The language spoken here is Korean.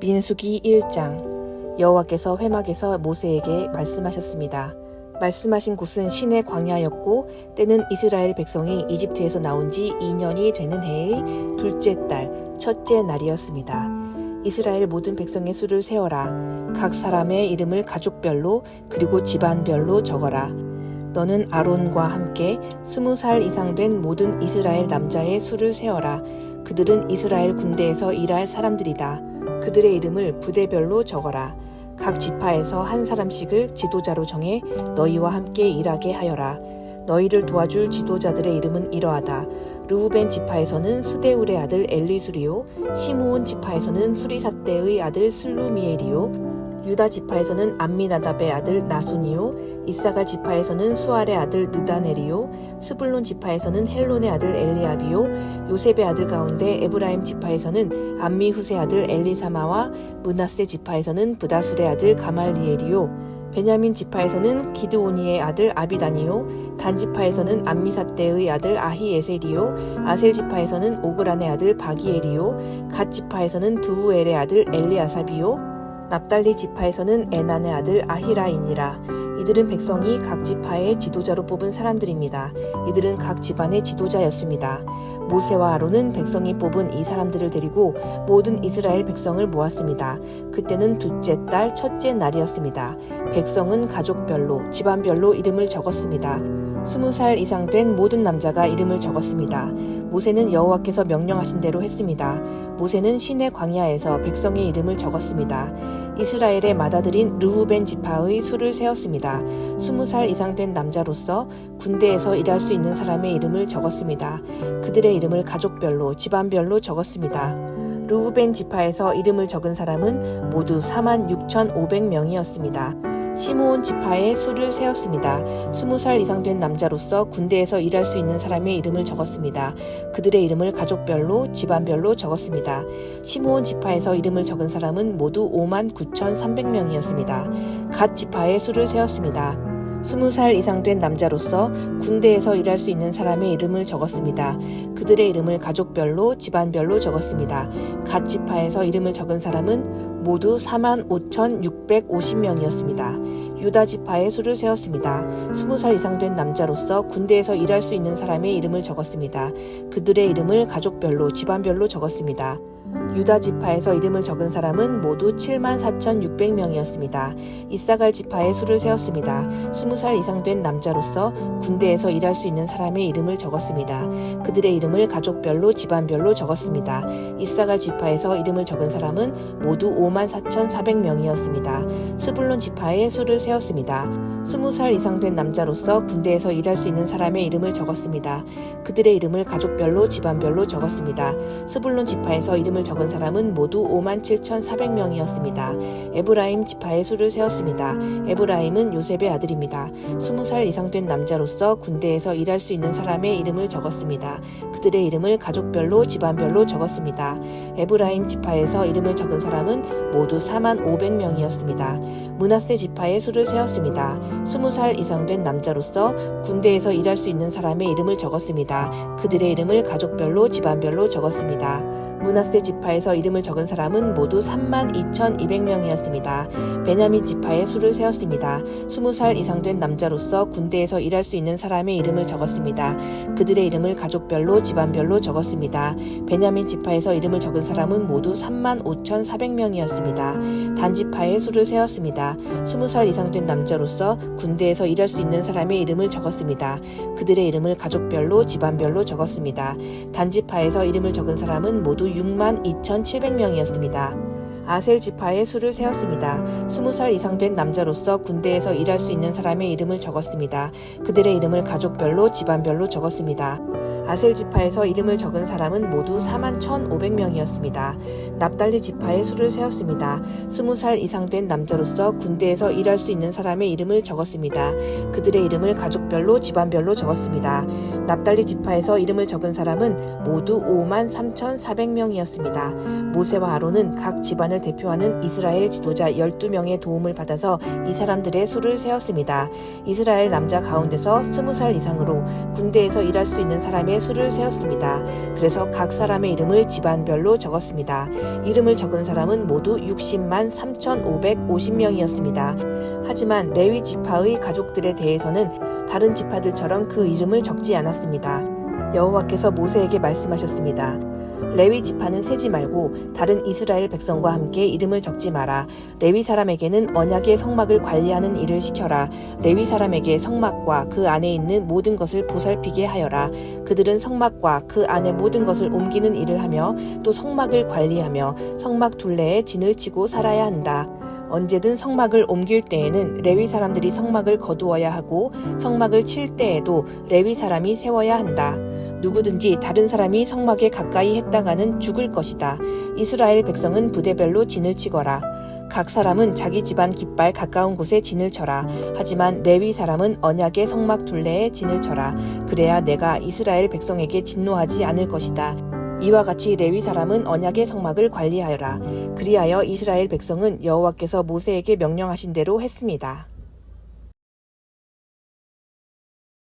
민수기 1장 여호와께서 회막에서 모세에게 말씀하셨습니다. 말씀하신 곳은 신의 광야였고 때는 이스라엘 백성이 이집트에서 나온 지 2년이 되는 해의 둘째 달 첫째 날이었습니다. 이스라엘 모든 백성의 수를 세어라. 각 사람의 이름을 가족별로 그리고 집안별로 적어라. 너는 아론과 함께 스무 살 이상 된 모든 이스라엘 남자의 수를 세어라. 그들은 이스라엘 군대에서 일할 사람들이다. 그들의 이름을 부대별로 적어라. 각 지파에서 한 사람씩을 지도자로 정해 너희와 함께 일하게 하여라. 너희를 도와줄 지도자들의 이름은 이러하다. 르우벤 지파에서는 수데울의 아들 엘리수리요, 시므온 지파에서는 수리사떼의 아들 슬루미엘이요, 유다 지파에서는 암미나답의 아들 나손이요, 이사갈 지파에서는 수알의 아들 느다넬이요, 스불론 지파에서는 헬론의 아들 엘리압이요, 요셉의 아들 가운데 에브라임 지파에서는 암미후세 아들 엘리사마와 문하세 지파에서는 부다술의 아들 가말리엘이요, 베냐민 지파에서는 기드오니의 아들 아비다니요, 단 지파에서는 암미사떼의 아들 아히에셀이요, 아셀 지파에서는 오그란의 아들 바기엘이요, 갓 지파에서는 드우엘의 아들 엘리아삽이요, 납달리 지파에서는 에난의 아들 아히라이니라. 이들은 백성이 각 지파의 지도자로 뽑은 사람들입니다. 이들은 각 집안의 지도자였습니다. 모세와 아론은 백성이 뽑은 이 사람들을 데리고 모든 이스라엘 백성을 모았습니다. 그때는 둘째 달 첫째 날이었습니다. 백성은 가족별로, 집안별로 이름을 적었습니다. 스무 살 이상 된 모든 남자가 이름을 적었습니다. 모세는 여호와께서 명령하신 대로 했습니다. 모세는 신의 광야에서 백성의 이름을 적었습니다. 이스라엘의 맏아들인 르우벤 지파의 수를 세웠습니다. 스무 살 이상 된 남자로서 군대에서 일할 수 있는 사람의 이름을 적었습니다. 그들의 이름을 가족별로, 집안별로 적었습니다. 르우벤 지파에서 이름을 적은 사람은 모두 4만 6,500명이었습니다. 시므온 지파에 수를 세웠습니다. 스무 살 이상 된 남자로서 군대에서 일할 수 있는 사람의 이름을 적었습니다. 그들의 이름을 가족별로, 집안별로 적었습니다. 시므온 지파에서 이름을 적은 사람은 모두 5만 9,300명이었습니다. 갓 지파에 수를 세웠습니다. 스무 살 이상 된 남자로서 군대에서 일할 수 있는 사람의 이름을 적었습니다. 그들의 이름을 가족별로, 집안별로 적었습니다. 갓 지파에서 이름을 적은 사람은 모두 4만 5,650명이었습니다. 유다 지파에 수를 세웠습니다. 스무 살 이상 된 남자로서 군대에서 일할 수 있는 사람의 이름을 적었습니다. 그들의 이름을 가족별로, 집안별로 적었습니다. 유다 지파에서 이름을 적은 사람은 모두 7만 4,600명이었습니다. 이사갈 지파에 수를 세웠습니다. 20살 이상 된 남자로서 군대에서 일할 수 있는 사람의 이름을 적었습니다. 그들의 이름을 가족별로 집안별로 적었습니다. 이사갈 지파에서 이름을 적은 사람은 모두 5만 4,400명이었습니다. 스불론 지파에 수를 세웠습니다. 20살 이상 된 남자로서 군대에서 일할 수 있는 사람의 이름을 적었습니다. 그들의 이름을 가족별로 집안별로 적었습니다. 스불론 지파에서 이름을 적은 사람은 모두 5만 7,400명이었습니다. 에브라임 지파에 수를 세웠습니다. 에브라임은 요셉의 아들입니다. 20살 이상 된 남자로서 군대에서 일할 수 있는 사람의 이름을 적었습니다. 그들의 이름을 가족별로 집안별로 적었습니다. 에브라임 지파에서 이름을 적은 사람은 모두 4만 500명이었습니다. 문하세 지파에 수를 세웠습니다. 20살 이상 된 남자로서 군대에서 일할 수 있는 사람의 이름을 적었습니다. 그들의 이름을 가족별로 집안별로 적었습니다. 문하세 지파에서 이름을 적은 사람은 모두 3만 2,200명이었습니다. 베냐민 지파에 수를 세웠습니다. 20살 이상 된 남자로서 군대에서 일할 수 있는 사람의 이름을 적었습니다. 그들의 이름을 가족별로 집안별로 적었습니다. 베냐민 지파에서 이름을 적은 사람은 모두 3만 5,400명이었습니다. 단 지파에 수를 세웠습니다. 20살 이상 된 남자로서 군대에서 일할 수 있는 사람의 이름을 적었습니다. 그들의 이름을 가족별로 집안별로 적었습니다. 단지파에서 이름을 적은 사람은 모두 6만 2,700명이었습니다. 아셀 지파에 수를 세웠습니다. 20살 이상 된 남자로서 군대에서 일할 수 있는 사람의 이름을 적었습니다. 그들의 이름을 가족별로 집안별로 적었습니다. 아셀 지파에서 이름을 적은 사람은 모두 4만 1,500명이었습니다. 납달리 지파에 수를 세웠습니다. 20살 이상 된 남자로서 군대에서 일할 수 있는 사람의 이름을 적었습니다. 그들의 이름을 가족별로 집안별로 적었습니다. 납달리 지파에서 이름을 적은 사람은 모두 5만 3,400명이었습니다. 모세와 아론은 각 집안을 대표하는 이스라엘 지도자 12명의 도움을 받아서 이 사람들의 수를 세웠습니다. 이스라엘 남자 가운데서 20살 이상으로 군대에서 일할 수 있는 사람 의 땅에 수를 세웠습니다. 그래서 각 사람의 이름을 집안별로 적었습니다. 이름을 적은 사람은 모두 60만 3,550명이었습니다. 하지만 레위 지파의 가족들에 대해서는 다른 지파들처럼 그 이름을 적지 않았습니다. 여호와께서 모세에게 말씀하셨습니다. 레위 지파는 세지 말고 다른 이스라엘 백성과 함께 이름을 적지 마라. 레위 사람에게는 언약의 성막을 관리하는 일을 시켜라. 레위 사람에게 성막과 그 안에 있는 모든 것을 보살피게 하여라. 그들은 성막과 그 안에 모든 것을 옮기는 일을 하며 또 성막을 관리하며 성막 둘레에 진을 치고 살아야 한다. 언제든 성막을 옮길 때에는 레위 사람들이 성막을 거두어야 하고 성막을 칠 때에도 레위 사람이 세워야 한다. 누구든지 다른 사람이 성막에 가까이 했다가는 죽을 것이다. 이스라엘 백성은 부대별로 진을 치거라. 각 사람은 자기 집안 깃발 가까운 곳에 진을 쳐라. 하지만 레위 사람은 언약의 성막 둘레에 진을 쳐라. 그래야 내가 이스라엘 백성에게 진노하지 않을 것이다. 이와 같이 레위 사람은 언약의 성막을 관리하여라. 그리하여 이스라엘 백성은 여호와께서 모세에게 명령하신 대로 했습니다.